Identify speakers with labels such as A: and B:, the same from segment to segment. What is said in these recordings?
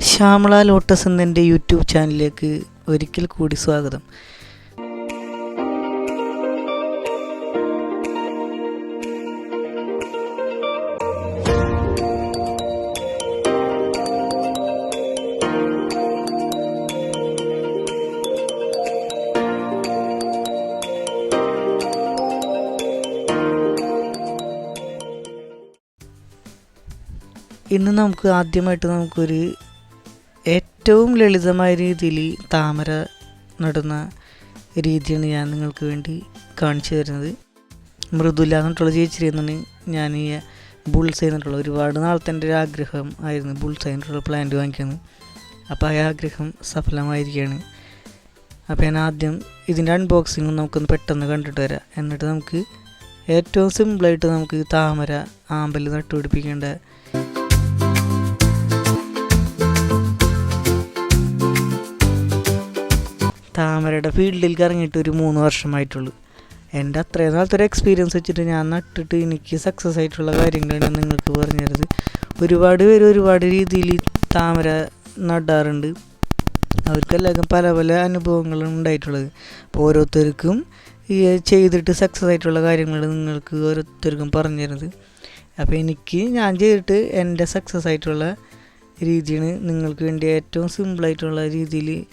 A: Shyamala lotus എന്ന എന്റെ YouTube ചാനലിലേക്ക് ഒരിക്കൽ കൂടി സ്വാഗതം. ഇന്ന് നമുക്ക് ആദ്യമായിട്ട് നമുക്കൊരു ഏറ്റവും ലളിതമായ രീതിയിൽ താമര നടുന്ന രീതിയാണ് ഞാൻ നിങ്ങൾക്ക് വേണ്ടി കാണിച്ചു തരുന്നത്. മൃദുല എന്നിട്ടുള്ള ചേച്ചി എന്നാണ് ഞാൻ ഈ ബുൾസ് എന്നിട്ടുള്ള ഒരുപാട് നാളത്തെ എന്റെ ഒരു ആഗ്രഹം ആയിരുന്നു. ബുൾസ് എന്നിട്ടുള്ള പ്ലാന്റ് വാങ്ങിക്കുന്നത് അപ്പോൾ ആ ആഗ്രഹം സഫലമായിരിക്കുകയാണ്. അപ്പോൾ ഞാൻ ആദ്യം ഇതിന്റെ അൺബോക്സിങ് നമുക്കൊന്ന് പെട്ടെന്ന് കണ്ടിട്ട് വരാം. എന്നിട്ട് നമുക്ക് ഏറ്റവും സിമ്പിളായിട്ട് നമുക്ക് താമര ആമ്പൽ നട്ടുപിടിപ്പിക്കേണ്ട താമരയുടെ ഫീൽഡിൽ ഇറങ്ങിയിട്ട് ഒരു മൂന്ന് വർഷമായിട്ടുള്ളൂ. എന്റെ അത്രയും നാളത്തെ ഒരു എക്സ്പീരിയൻസ് വെച്ചിട്ട് ഞാൻ നട്ടിട്ട് എനിക്ക് സക്സസ് ആയിട്ടുള്ള കാര്യങ്ങളാണ് നിങ്ങൾക്ക് പറഞ്ഞു തരുന്നത്. ഒരുപാട് പേര് ഒരുപാട് രീതിയിൽ താമര നടാറുണ്ട്. അവർക്കെല്ലാവർക്കും പല പല അനുഭവങ്ങളും ഉണ്ടായിട്ടുള്ളത്. അപ്പോൾ ഓരോരുത്തർക്കും ഈ ചെയ്തിട്ട് സക്സസ് ആയിട്ടുള്ള കാര്യങ്ങൾ നിങ്ങൾക്ക് ഓരോരുത്തർക്കും പറഞ്ഞു തരുന്നത്. അപ്പോൾ എനിക്ക് ഞാൻ ചെയ്തിട്ട് എന്റെ സക്സസ് ആയിട്ടുള്ള രീതിയാണ് നിങ്ങൾക്ക് വേണ്ടി ഏറ്റവും സിമ്പിളായിട്ടുള്ള രീതിയിൽ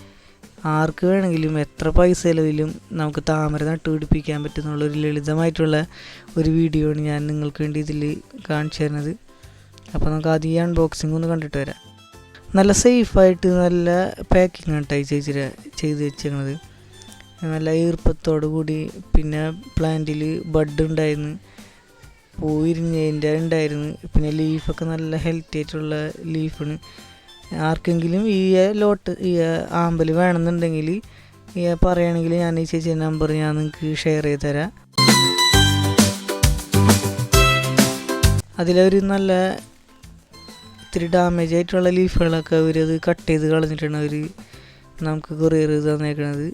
A: ആർക്ക് വേണമെങ്കിലും എത്ര പൈസ ചിലവിലും നമുക്ക് താമര നട്ടുപിടിപ്പിക്കാൻ പറ്റുന്നുള്ള ഒരു ലളിതമായിട്ടുള്ള ഒരു വീഡിയോ ആണ് ഞാൻ നിങ്ങൾക്ക് വേണ്ടി ഇതിൽ കാണിച്ചു തരുന്നത്. അപ്പോൾ നമുക്ക് ആദ്യം ഈ അൺബോക്സിംഗ് ഒന്ന് കണ്ടിട്ട് വരാം. നല്ല സേഫായിട്ട് നല്ല പാക്കിംഗ് ടൈ ചേച്ചി ചെയ്ത് വെച്ചിരുന്നത്. നല്ല ഈർപ്പത്തോടു കൂടി പിന്നെ പ്ലാന്റിൽ ബഡ് ഉണ്ടായിരുന്നു. പൂ വിരിഞ്ഞതിന്റെ ഉണ്ടായിരുന്നു. പിന്നെ ലീഫൊക്കെ നല്ല ഹെൽത്തി ആയിട്ടുള്ള ലീഫാണ് ആർക്കെങ്കിലും ഈ ലോട്ട് ഈ ആമ്പൽ വേണമെന്നുണ്ടെങ്കിൽ ഈ പറയുകയാണെങ്കിൽ ഞാൻ ഈ ചേച്ചി നമ്പർ ഞാൻ നിങ്ങൾക്ക് ഷെയർ ചെയ്ത് തരാം. അതിലൊരു നല്ല ഇത്തിരി ഡാമേജ് ആയിട്ടുള്ള ലീഫുകളൊക്കെ അവരത് കട്ട് ചെയ്ത് കളഞ്ഞിട്ടാണ് അവർ നമുക്ക് കൊറിയർ തന്നേക്കണത്.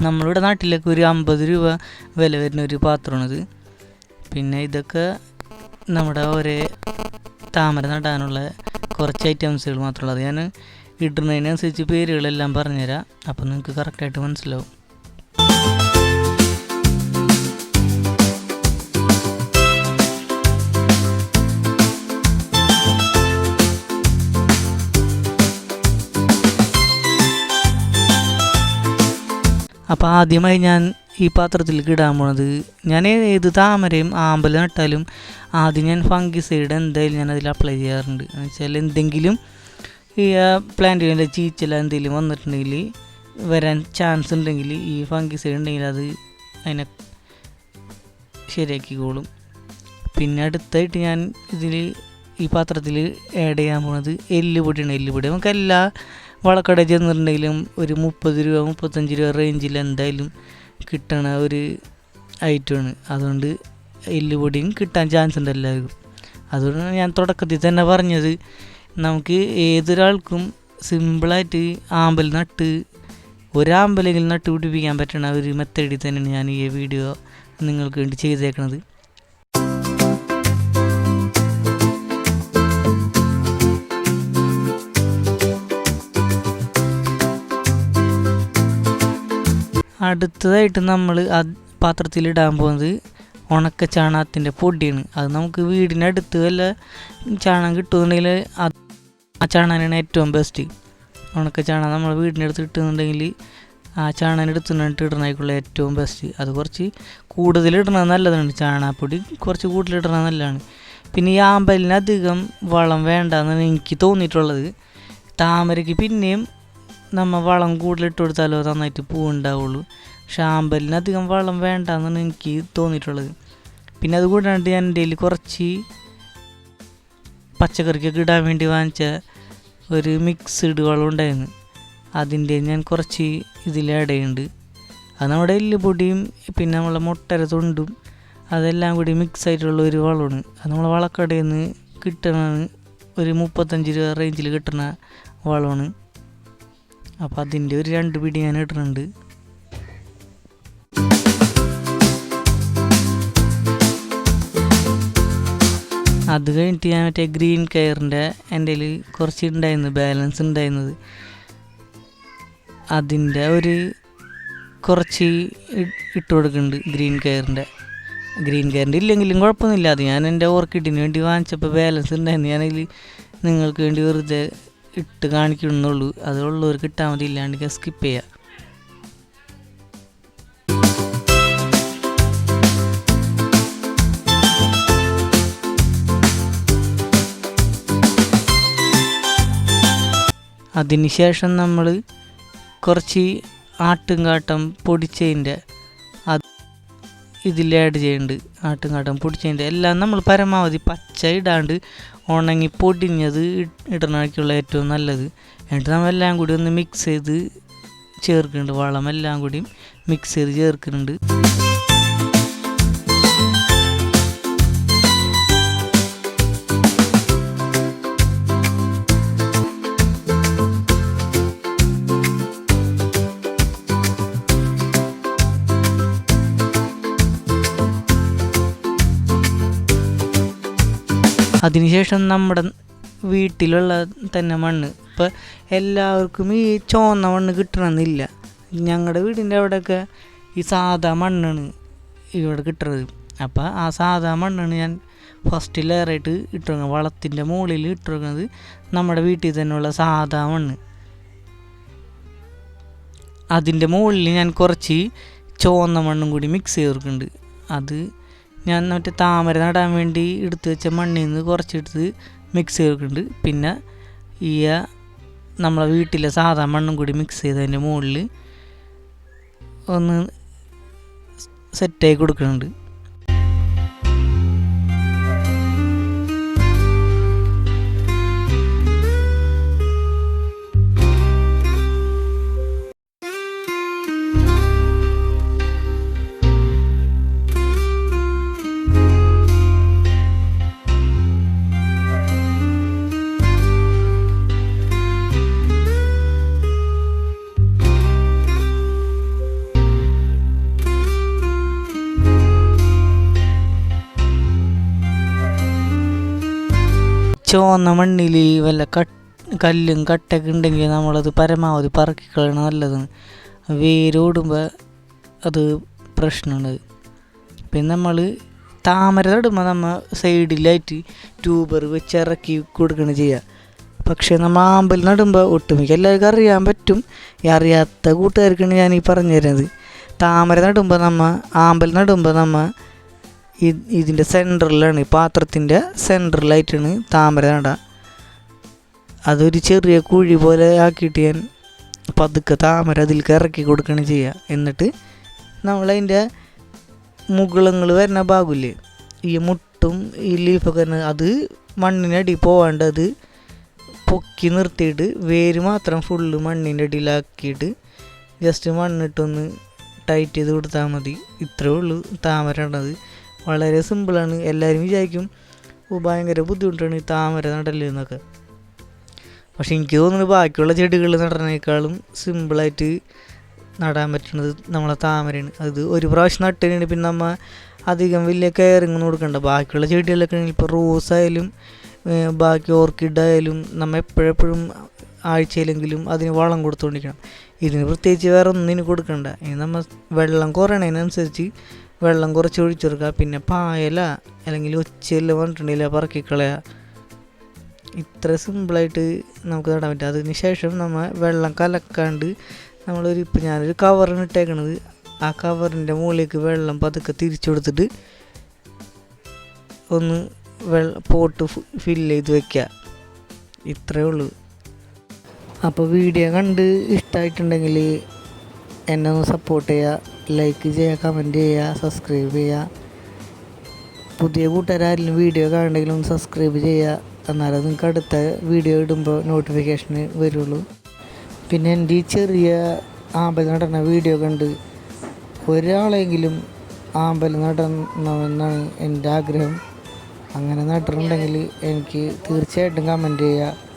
A: നമ്മളുടെ നാട്ടിലൊക്കെ ഒരു അമ്പത് രൂപ വില വരുന്ന ഒരു പാത്രമാണിത്. പിന്നെ ഇതൊക്കെ നമ്മുടെ ഒരേ താമര നടാനുള്ള കുറച്ച് ഐറ്റംസുകൾ മാത്രമുള്ളൂ അത് ഞാൻ ഇടുന്നതിനനുസരിച്ച് പേരുകളെല്ലാം പറഞ്ഞുതരാം. അപ്പോൾ നിങ്ങൾക്ക് കറക്റ്റായിട്ട് മനസ്സിലാവും. ആദ്യമായി ഞാൻ ഈ പാത്രത്തിലേക്ക് ഇടാൻ പോണത്. ഞാൻ ഏത് താമരയും ആമ്പൽ നട്ടാലും ആദ്യം ഞാൻ ഫംഗിസൈഡ് എന്തായാലും ഞാൻ അതിൽ അപ്ലൈ ചെയ്യാറുണ്ട്. എന്ന് വെച്ചാൽ എന്തെങ്കിലും ഈ പ്ലാന്റിന്റെ ചീച്ചല എന്തെങ്കിലും വന്നിട്ടുണ്ടെങ്കിൽ വരാൻ ചാൻസ് ഉണ്ടെങ്കിൽ ഈ ഫംഗിസൈഡ് ഉണ്ടെങ്കിൽ അത് അതിനെ ശരിയാക്കിക്കോളും. പിന്നെ അടുത്തായിട്ട് ഞാൻ ഇതിൽ ഈ പാത്രത്തിൽ ആഡ് ചെയ്യാൻ പോണത് എല്ലുപൊടിയാണ്. എല്ലുപൊടി നമുക്ക് എല്ലാ വളക്കട ചെന്നിട്ടുണ്ടെങ്കിലും ഒരു മുപ്പത് രൂപ മുപ്പത്തഞ്ച് രൂപ റേഞ്ചിൽ എന്തായാലും കിട്ടണ ഒരു ഐറ്റമാണ് അതുകൊണ്ട് എല്ലുപൊടിയും കിട്ടാൻ ചാൻസ് ഉണ്ട് എല്ലാവർക്കും. അതുകൊണ്ട് ഞാൻ തുടക്കത്തിൽ തന്നെ പറഞ്ഞത് നമുക്ക് ഏതൊരാൾക്കും സിമ്പിളായിട്ട് ആമ്പൽ നട്ട് ഒരാമ്പലെങ്കിലും നട്ട് പിടിപ്പിക്കാൻ പറ്റണ ഒരു മെത്തേഡിൽ തന്നെയാണ് ഞാൻ ഈ വീഡിയോ നിങ്ങൾക്ക് വേണ്ടി ചെയ്തേക്കണത്. അടുത്തതായിട്ട് നമ്മൾ പാത്രത്തിൽ ഇടാൻ പോകുന്നത് ഉണക്ക ചാണകത്തിന്റെ പൊടിയാണ്. അത് നമുക്ക് വീടിനടുത്ത് വല്ല ചാണകം കിട്ടുന്നുണ്ടെങ്കിൽ ആ ചാണകനാണ് ഏറ്റവും ബെസ്റ്റ് ഉണക്ക ചാണകം നമ്മൾ വീടിനടുത്ത് കിട്ടുന്നുണ്ടെങ്കിൽ ആ ചാണകം എടുത്തുകൊണ്ട് ഇടണേക്കുള്ള ഏറ്റവും ബെസ്റ്റ് അത് കുറച്ച് കൂടുതൽ നല്ലതാണ്. ചാണകപ്പൊടി കുറച്ച് കൂടുതൽ നല്ലതാണ്. പിന്നെ ഈ ആമ്പലിന് അധികം വളം വേണ്ടെന്നാണ് എനിക്ക് തോന്നിയിട്ടുള്ളത്. താമരയ്ക്ക് പിന്നെയും നമ്മൾ വളം കൂടുതലിട്ട് കൊടുത്താലോ നന്നായിട്ട് പൂ ഉണ്ടാവുള്ളൂ ഷാമ്പലിന് അധികം വളം വേണ്ട എന്നാണ് എനിക്ക് തോന്നിയിട്ടുള്ളത്. പിന്നെ അതുകൂടാണ്ട് ഞാൻ എന്റെ കയ്യിൽ കുറച്ച് പച്ചക്കറിക്കൊക്കെ ഇടാൻ വേണ്ടി വാങ്ങിച്ച ഒരു മിക്സ്ഡ് വളം ഉണ്ടായിരുന്നു. അതിന്റെ ഞാൻ കുറച്ച് ഇതിൽ ഇടയുണ്ട് അത് നമ്മുടെ എല്ലുപൊടിയും പിന്നെ നമ്മളെ മുട്ടര തൊണ്ടും അതെല്ലാം കൂടി മിക്സ് ആയിട്ടുള്ള ഒരു വളമാണ്. അത് നമ്മൾ വളക്കടയിൽ നിന്ന് കിട്ടണ ഒരു മുപ്പത്തഞ്ച് രൂപ റേഞ്ചിൽ കിട്ടുന്ന വളമാണ്. അപ്പോൾ അതിന്റെ ഒരു രണ്ട് പിടി ഞാൻ ഇടുന്നുണ്ട്. അത് കഴിഞ്ഞിട്ട് ഞാൻ മറ്റേ ഗ്രീൻ കെയറിന്റെ എന്റെ കുറച്ച് ഉണ്ടായിരുന്നു ബാലൻസ് ഉണ്ടായിരുന്നത്. അതിന്റെ ഒരു കുറച്ച് ഇട്ട് കൊടുക്കുന്നുണ്ട് ഗ്രീൻ കെയറിന്റെ. ഗ്രീൻ കെയറിന്റെ ഇല്ലെങ്കിലും കുഴപ്പമൊന്നുമില്ല. അത് ഞാൻ എന്റെ ഓർക്കിഡിന് വേണ്ടി വാങ്ങിച്ചപ്പോൾ ബാലൻസ് ഉണ്ടായിരുന്നു. ഞാനതിൽ നിങ്ങൾക്ക് വേണ്ടി വെറുതെ ഇട്ട് കാണിക്കുന്നുള്ളൂ. അതുള്ളവർക്ക് ഇട്ടാൽ മതി ഇല്ലാണ്ട് സ്കിപ്പ് ചെയ്യാം. അതിനുശേഷം നമ്മൾ കുറച്ച് ആട്ടുംകാട്ടം പൊടിച്ചതിന്റെ അത് ഇതിൽ ആഡ് ചെയ്യുന്നുണ്ട് ആട്ടുംകാട്ടം പൊടിച്ചതിന്റെ എല്ലാം നമ്മൾ പരമാവധി പച്ച ഇടാണ്ട് ഉണങ്ങി പൊടിഞ്ഞത് ഇ- ഇടണമായിരിക്കുള്ള ഏറ്റവും നല്ലത്. എന്നിട്ട് നമ്മൾ എല്ലാം കൂടി ഒന്ന് മിക്സ് ചെയ്ത് ചേർക്കുന്നുണ്ട്. വളമെല്ലാം കൂടി മിക്സ് ചെയ്ത് ചേർക്കുന്നുണ്ട്. അതിനുശേഷം നമ്മുടെ വീട്ടിലുള്ള തന്നെ മണ്ണ്. ഇപ്പം എല്ലാവർക്കും ഈ ചോന്ന മണ്ണ് കിട്ടണമെന്നില്ല. ഞങ്ങളുടെ വീടിന്റെ അവിടെയൊക്കെ ഈ സാധാ മണ്ണാണ് ഇവിടെ കിട്ടുന്നത് അപ്പോൾ ആ സാധാ മണ്ണാണ് ഞാൻ ഫസ്റ്റ് ലെയറായിട്ട് ഇട്ടുകൊടുക്കുന്നത് വളത്തിന്റെ മുകളിൽ ഇട്ടുകൊടുക്കുന്നത് നമ്മുടെ വീട്ടിൽ തന്നെയുള്ള സാധാ മണ്ണ്. അതിന്റെ മുകളിൽ ഞാൻ കുറച്ച് ചുവന്ന മണ്ണും കൂടി മിക്സ് ചെയ്തിട്ടുണ്ട് അത് ഞാൻ മറ്റേ താമര നടാൻ വേണ്ടി എടുത്ത് വെച്ച മണ്ണിൽ നിന്ന് കുറച്ചെടുത്ത് മിക്സ് ചെയ്തിട്ടുണ്ട് പിന്നെ ഈ നമ്മളെ വീട്ടിലെ സാധാ മണ്ണും കൂടി മിക്സ് ചെയ്തതിന്റെ മുകളിൽ ഒന്ന് സെറ്റായി കൊടുക്കുന്നുണ്ട്. ചുവന്ന മണ്ണിൽ വല്ല കട്ട് കല്ലും കട്ടൊക്കെ ഉണ്ടെങ്കിൽ നമ്മളത് പരമാവധി പറക്കിക്കളയണം നല്ലത്. വേരോടുമ്പോൾ അത് പ്രശ്നമാണ്. പിന്നെ നമ്മൾ താമര നടുമ്പോൾ നമ്മൾ സൈഡിലായിട്ട് ട്യൂബർ വെച്ച് ഇറക്കി കൊടുക്കണം ചെയ്യുക പക്ഷേ നമ്മൾ ആമ്പൽ നടുമ്പോൾ ഒട്ടുമിക്ക എല്ലാവർക്കും അറിയാൻ പറ്റും. ഈ അറിയാത്ത കൂട്ടുകാർക്കാണ് ഞാൻ ഈ പറഞ്ഞു തരുന്നത്. താമര നടുമ്പോൾ നമ്മൾ ആമ്പൽ നടുമ്പോൾ നമ്മൾ ഇതിന്റെ സെന്ററിലാണ് ഈ പാത്രത്തിന്റെ സെന്ററിലായിട്ടാണ് താമര നടുക അതൊരു ചെറിയ കുഴി പോലെ ആക്കിയിട്ട് ഞാൻ പതുക്കെ താമര അതിൽ ഇറക്കി കൊടുക്കുകയാണ് ചെയ്യുക. എന്നിട്ട് നമ്മളതിന്റെ മുകളങ്ങൾ വരുന്ന ഭാഗമില്ലേ ഈ മുട്ടും ഈ ലീഫൊക്കെ തന്നെ അത് മണ്ണിനടി പോവാണ്ട് അത് പൊക്കി നിർത്തിയിട്ട് വേര് മാത്രം ഫുള്ള് മണ്ണിന്റെ അടിയിലാക്കിയിട്ട് ജസ്റ്റ് മണ്ണിട്ടൊന്ന് ടൈറ്റ് ചെയ്ത് കൊടുത്താൽ മതി. ഇത്രയേ ഉള്ളൂ താമര ഉള്ളത് വളരെ സിമ്പിളാണ് എല്ലാവരും വിചാരിക്കും ഭയങ്കര ബുദ്ധിമുട്ടാണ് ഈ താമര നടൽ എന്നൊക്കെ. പക്ഷെ എനിക്ക് തോന്നുന്നു ബാക്കിയുള്ള ചെടികൾ നടനേക്കാളും സിമ്പിളായിട്ട് നടാൻ പറ്റുന്നത് നമ്മളെ താമരയാണ്. അത് ഒരു പ്രാവശ്യം നട്ടിന് പിന്നെ നമ്മ അധികം വലിയ കെയറിങ് കൊടുക്കണ്ട. ബാക്കിയുള്ള ചെടികളൊക്കെ ആണെങ്കിൽ ഇപ്പോൾ റോസ് ആയാലും ബാക്കി ഓർക്കിഡ് ആയാലും നമ്മൾ എപ്പോഴെപ്പോഴും ആഴ്ചയിലെങ്കിലും അതിന് വളം കൊടുത്തുകൊണ്ടിരിക്കണം ഇതിന് പ്രത്യേകിച്ച് വേറെ ഒന്നിനും കൊടുക്കണ്ട. ഇനി നമ്മൾ വെള്ളം കുറയണതിനനുസരിച്ച് വെള്ളം കുറച്ച് ഒഴിച്ചു കൊടുക്കുക. പിന്നെ പായല അല്ലെങ്കിൽ ഒച്ചയെല്ലാം പറഞ്ഞിട്ടുണ്ടെങ്കിൽ പറക്കിക്കളയുക ഇത്ര സിമ്പിളായിട്ട് നമുക്ക് നടാൻ പറ്റും. അതിന് ശേഷം നമ്മൾ വെള്ളം കലക്കാണ്ട് നമ്മളൊരു ഇപ്പം ഞാനൊരു കവറിന് ഇട്ടേക്കണത്. ആ കവറിന്റെ മുകളിലേക്ക് വെള്ളം പതുക്കെ തിരിച്ചു കൊടുത്തിട്ട് ഒന്ന് വെള്ള പോട്ട് ഫില്ല് ചെയ്ത് വെക്കുക. ഇത്രയേ ഉള്ളൂ. അപ്പോൾ വീഡിയോ കണ്ട് ഇഷ്ടമായിട്ടുണ്ടെങ്കിൽ എന്നെ ഒന്ന് സപ്പോർട്ട് ചെയ്യുക. ലൈക്ക് ചെയ്യുക കമന്റ് ചെയ്യുക സബ്സ്ക്രൈബ് ചെയ്യുക. പുതിയ കൂട്ടുകാരും വീഡിയോ കാണണമെങ്കിലും സബ്സ്ക്രൈബ് ചെയ്യുക. എന്നാലേ നിങ്ങൾക്ക് അടുത്ത വീഡിയോ ഇടുമ്പോൾ നോട്ടിഫിക്കേഷന് വരുള്ളൂ. പിന്നെ എന്റെ ഈ ചെറിയ ആമ്പൽ നടന്ന വീഡിയോ കണ്ട് ഒരാളെങ്കിലും ആമ്പൽ നടണമെന്നാണ് എന്റെ ആഗ്രഹം. അങ്ങനെ നട്ടിട്ടുണ്ടെങ്കിൽ എനിക്ക് തീർച്ചയായിട്ടും കമന്റ് ചെയ്യുക.